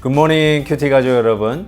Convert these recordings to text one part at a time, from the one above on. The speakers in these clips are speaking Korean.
굿모닝 큐티 가족 여러분.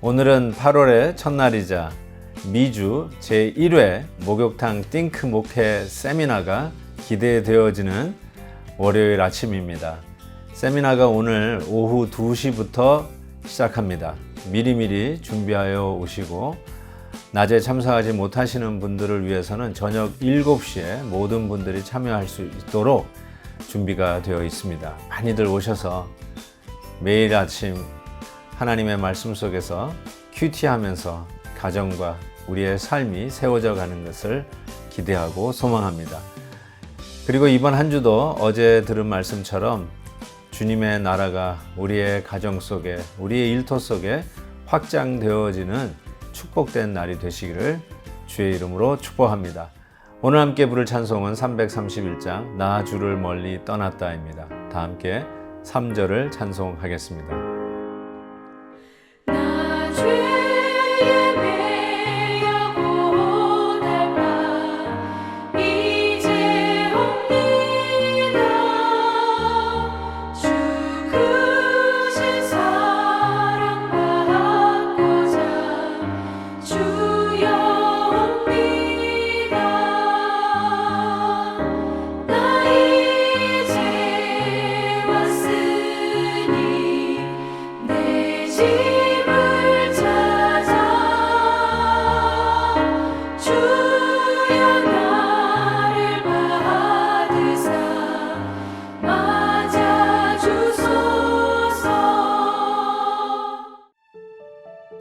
오늘은 8월의 첫날이자 미주 제1회 목욕탕 띵크 목회 세미나가 기대되어지는 월요일 아침입니다. 세미나가 오늘 오후 2시부터 시작합니다. 미리미리 준비하여 오시고 낮에 참석하지 못하시는 분들을 위해서는 저녁 7시에 모든 분들이 참여할 수 있도록 준비가 되어 있습니다. 많이들 오셔서 매일 아침 하나님의 말씀 속에서 큐티하면서 가정과 우리의 삶이 세워져 가는 것을 기대하고 소망합니다. 그리고 이번 한 주도 어제 들은 말씀처럼 주님의 나라가 우리의 가정 속에, 우리의 일터 속에 확장되어지는 축복된 날이 되시기를 주의 이름으로 축복합니다. 오늘 함께 부를 찬송은 331장 나 주를 멀리 떠났다입니다. 다 함께 3절을 찬송하겠습니다.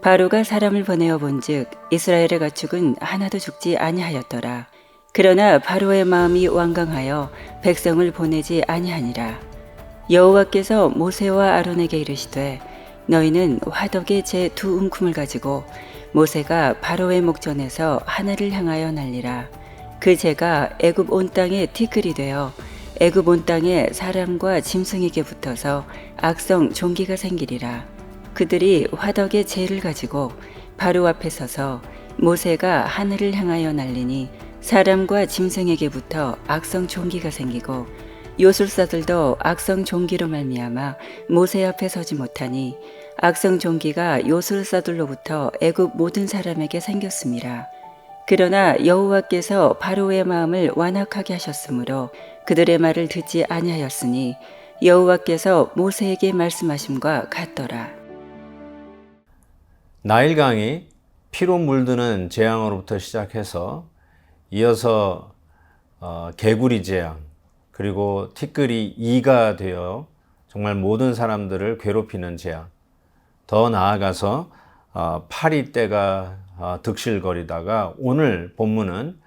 바로가 사람을 보내어 본즉 이스라엘의 가축은 하나도 죽지 아니하였더라. 그러나 바로의 마음이 완강하여 백성을 보내지 아니하니라. 여호와께서 모세와 아론에게 이르시되 너희는 화덕의 제 두 움큼을 가지고 모세가 바로의 목전에서 하늘을 향하여 날리라. 그 재가 애굽 온 땅에 티끌이 되어 애굽 온 땅에 사람과 짐승에게 붙어서 악성 종기가 생기리라 그들이 화덕의 재를 가지고 바로 앞에 서서 모세가 하늘을 향하여 날리니 사람과 짐승에게 붙어 악성 종기가 생기고 요술사들도 악성 종기로 말미암아 모세 앞에 서지 못하니 악성 종기가 요술사들로부터 애굽 모든 사람에게 생겼습니다. 그러나 여호와께서 바로의 마음을 완악하게 하셨으므로 그들의 말을 듣지 아니하였으니 여호와께서 모세에게 말씀하심과 같더라. 나일강이 피로 물드는 재앙으로부터 시작해서 이어서 어, 개구리 재앙 그리고 티끌이 이가 되어 정말 모든 사람들을 괴롭히는 재앙 더 나아가서 어, 파리떼가 어, 득실거리다가 오늘 본문은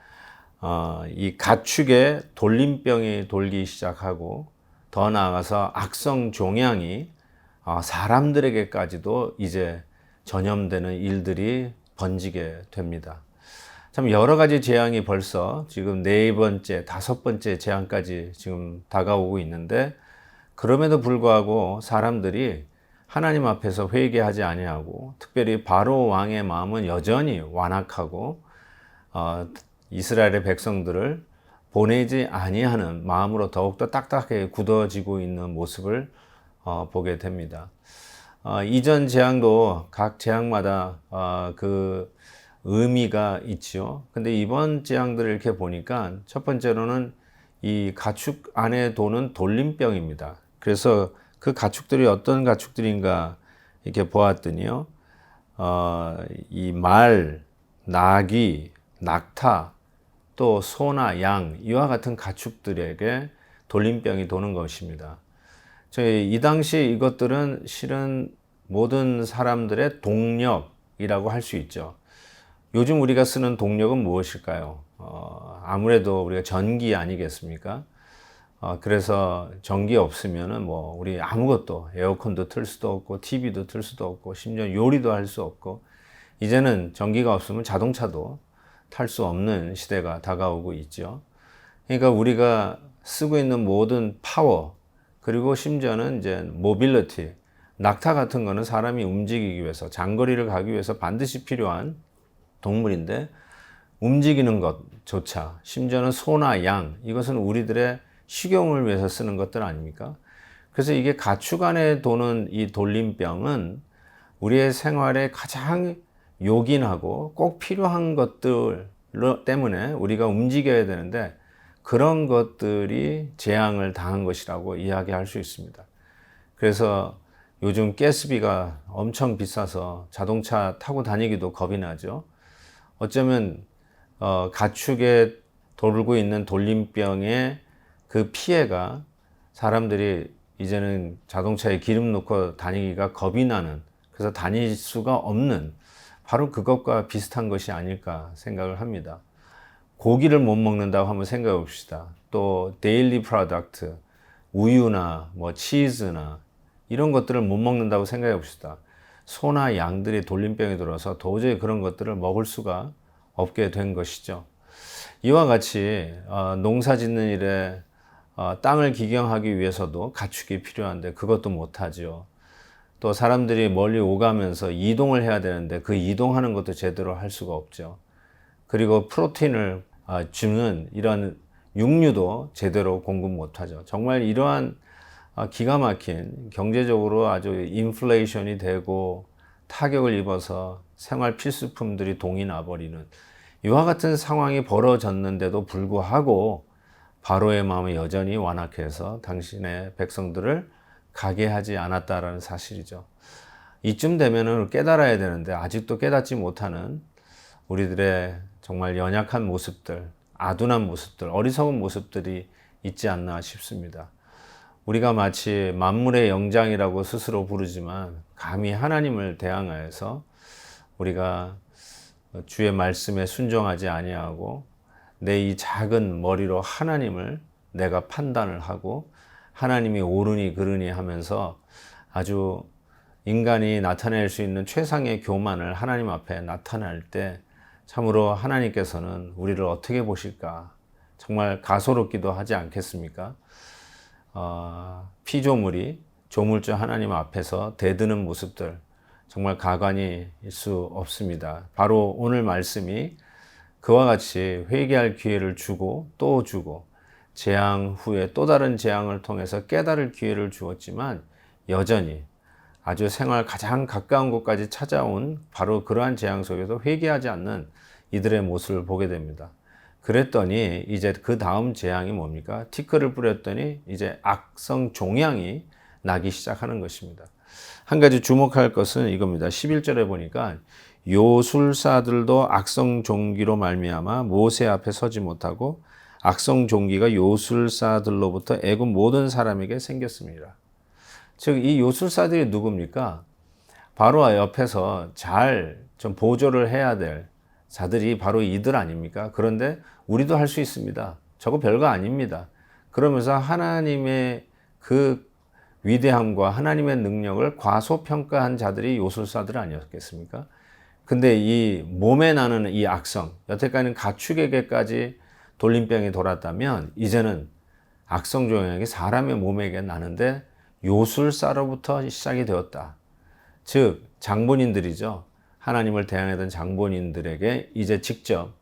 어, 이 가축의 돌림병이 돌기 시작하고 더 나아가서 악성 종양이 어, 사람들에게까지도 이제 전염되는 일들이 번지게 됩니다. 참 여러 가지 재앙이 벌써 지금 네 번째, 다섯 번째 재앙까지 지금 다가오고 있는데 그럼에도 불구하고 사람들이 하나님 앞에서 회개하지 아니하고 특별히 바로 왕의 마음은 여전히 완악하고 어, 이스라엘의 백성들을 보내지 아니하는 마음으로 더욱더 딱딱하게 굳어지고 있는 모습을 어, 보게 됩니다. 어, 이전 재앙도 각 재앙마다 어, 그 의미가 있지요. 근데 이번 재앙들을 이렇게 보니까 첫 번째로는 이 가축 안에 도는 돌림병입니다. 그래서 그 가축들이 어떤 가축들인가 이렇게 보았더니요. 어, 이 말, 나귀, 낙타, 또 소나 양 이와 같은 가축들에게 돌림병이 도는 것입니다. 저희 이 당시 이것들은 실은 모든 사람들의 동력이라고 할 수 있죠. 요즘 우리가 쓰는 동력은 무엇일까요? 어, 아무래도 우리가 전기 아니겠습니까? 어, 그래서 전기 없으면은 뭐 우리 아무것도 에어컨도 틀 수도 없고 TV도 틀 수도 없고 심지어 요리도 할 수 없고 이제는 전기가 없으면 자동차도 탈 수 없는 시대가 다가오고 있죠. 그러니까 우리가 쓰고 있는 모든 파워 그리고 심지어는 이제 모빌리티 낙타 같은 거는 사람이 움직이기 위해서 장거리를 가기 위해서 반드시 필요한 동물인데 움직이는 것조차 심지어는 소나 양 이것은 우리들의 식용을 위해서 쓰는 것들 아닙니까? 그래서 이게 가축 안에 도는 이 돌림병은 우리의 생활에 가장 요긴하고 꼭 필요한 것들 때문에 우리가 움직여야 되는데 그런 것들이 재앙을 당한 것이라고 이야기할 수 있습니다. 그래서 요즘 가스비가 엄청 비싸서 자동차 타고 다니기도 겁이 나죠. 어쩌면 어, 가축에 돌고 있는 돌림병의 그 피해가 사람들이 이제는 자동차에 기름 넣고 다니기가 겁이 나는 그래서 다닐 수가 없는 바로 그것과 비슷한 것이 아닐까 생각을 합니다. 고기를 못 먹는다고 한번 생각해 봅시다. 또 데일리 프로덕트, 우유나 뭐 치즈나 이런 것들을 못 먹는다고 생각해 봅시다. 소나 양들이 돌림병이 들어서 도저히 그런 것들을 먹을 수가 없게 된 것이죠. 이와 같이 어, 농사 짓는 일에 어, 땅을 기경하기 위해서도 가축이 필요한데 그것도 못하죠. 또 사람들이 멀리 오가면서 이동을 해야 되는데 그 이동하는 것도 제대로 할 수가 없죠. 그리고 프로틴을 아, 주는 이런 육류도 제대로 공급 못하죠. 정말 이러한 아, 기가 막힌 경제적으로 아주 인플레이션이 되고 타격을 입어서 생활 필수품들이 동이 나버리는 이와 같은 상황이 벌어졌는데도 불구하고 바로의 마음이 여전히 완악해서 당신의 백성들을 가게 하지 않았다라는 사실이죠. 이쯤 되면은 깨달아야 되는데 아직도 깨닫지 못하는 우리들의 정말 연약한 모습들, 아둔한 모습들, 어리석은 모습들이 있지 않나 싶습니다. 우리가 마치 만물의 영장이라고 스스로 부르지만 감히 하나님을 대항하여서 우리가 주의 말씀에 순종하지 아니하고 내 이 작은 머리로 하나님을 내가 판단을 하고 하나님이 옳으니 그르니 하면서 아주 인간이 나타낼 수 있는 최상의 교만을 하나님 앞에 나타낼 때 참으로 하나님께서는 우리를 어떻게 보실까 정말 가소롭기도 하지 않겠습니까? 어, 피조물이 조물주 하나님 앞에서 대드는 모습들 정말 가관일 수 없습니다. 바로 오늘 말씀이 그와 같이 회개할 기회를 주고 또 주고 재앙 후에 또 다른 재앙을 통해서 깨달을 기회를 주었지만 여전히 아주 생활 가장 가까운 곳까지 찾아온 바로 그러한 재앙 속에서 회개하지 않는 이들의 모습을 보게 됩니다. 그랬더니 이제 그 다음 재앙이 뭡니까? 티끌을 뿌렸더니 이제 악성 종양이 나기 시작하는 것입니다. 한 가지 주목할 것은 이겁니다. 11절에 보니까 요술사들도 악성 종기로 말미암아 모세 앞에 서지 못하고 악성 종기가 요술사들로부터 애굽 모든 사람에게 생겼습니다. 즉 이 요술사들이 누굽니까? 바로 옆에서 잘 좀 보조를 해야 될 자들이 바로 이들 아닙니까? 그런데 우리도 할 수 있습니다. 저거 별거 아닙니다. 그러면서 하나님의 그 위대함과 하나님의 능력을 과소평가한 자들이 요술사들 아니었겠습니까? 근데 이 몸에 나는 이 악성, 여태까지는 가축에게까지 돌림병이 돌았다면 이제는 악성 종양이 사람의 몸에게 나는데 요술사로부터 시작이 되었다. 즉 장본인들이죠. 하나님을 대항하던 장본인들에게 이제 직접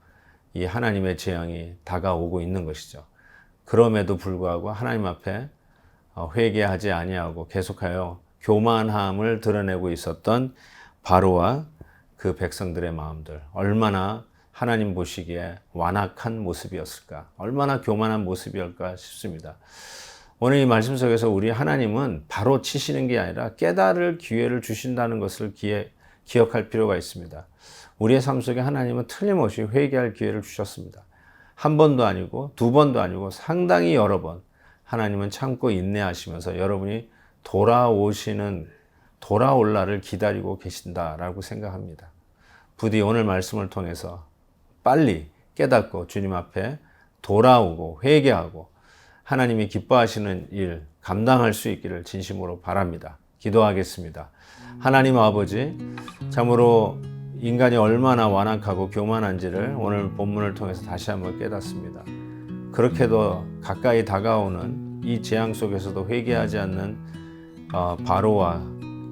이 하나님의 재앙이 다가오고 있는 것이죠. 그럼에도 불구하고 하나님 앞에 어, 회개하지 아니하고 계속하여 교만함을 드러내고 있었던 바로와 그 백성들의 마음들 얼마나 하나님 보시기에 완악한 모습이었을까 얼마나 교만한 모습이었을까 싶습니다. 오늘 이 말씀 속에서 우리 하나님은 바로 치시는 게 아니라 깨달을 기회를 주신다는 것을 기에, 기억할 필요가 있습니다. 우리의 삶 속에 하나님은 틀림없이 회개할 기회를 주셨습니다. 한 번도 아니고 두 번도 아니고 상당히 여러 번 하나님은 참고 인내하시면서 여러분이 돌아오시는 돌아올 날을 기다리고 계신다라고 생각합니다. 부디 오늘 말씀을 통해서 빨리 깨닫고 주님 앞에 돌아오고 회개하고 하나님이 기뻐하시는 일 감당할 수 있기를 진심으로 바랍니다. 기도하겠습니다. 하나님 아버지, 참으로 인간이 얼마나 완악하고 교만한지를 오늘 본문을 통해서 다시 한번 깨닫습니다. 그렇게도 가까이 다가오는 이 재앙 속에서도 회개하지 않는 어, 바로와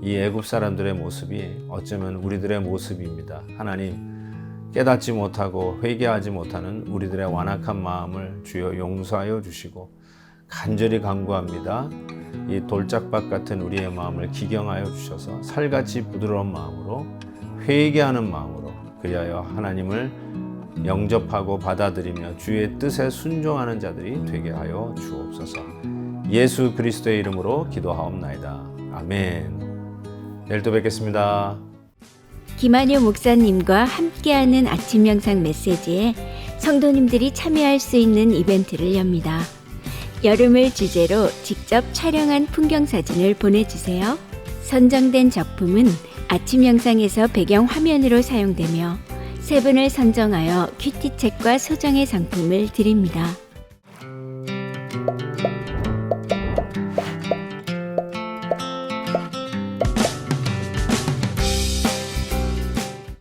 이 애굽 사람들의 모습이 어쩌면 우리들의 모습입니다. 하나님 깨닫지 못하고 회개하지 못하는 우리들의 완악한 마음을 주여 용서하여 주시고 간절히 간구합니다. 이 돌짝밭 같은 우리의 마음을 기경하여 주셔서 살같이 부드러운 마음으로 회개하는 마음으로 그리하여 하나님을 영접하고 받아들이며 주의 뜻에 순종하는 자들이 되게 하여 주옵소서. 예수 그리스도의 이름으로 기도하옵나이다. 아멘. 내일 또 뵙겠습니다. 김한효 목사님과 함께하는 아침 명상 메시지에 성도님들이 참여할 수 있는 이벤트를 엽니다. 여름을 주제로 직접 촬영한 풍경 사진을 보내주세요. 선정된 작품은 아침 영상에서 배경 화면으로 사용되며 세 분을 선정하여 큐티책과 소정의 상품을 드립니다.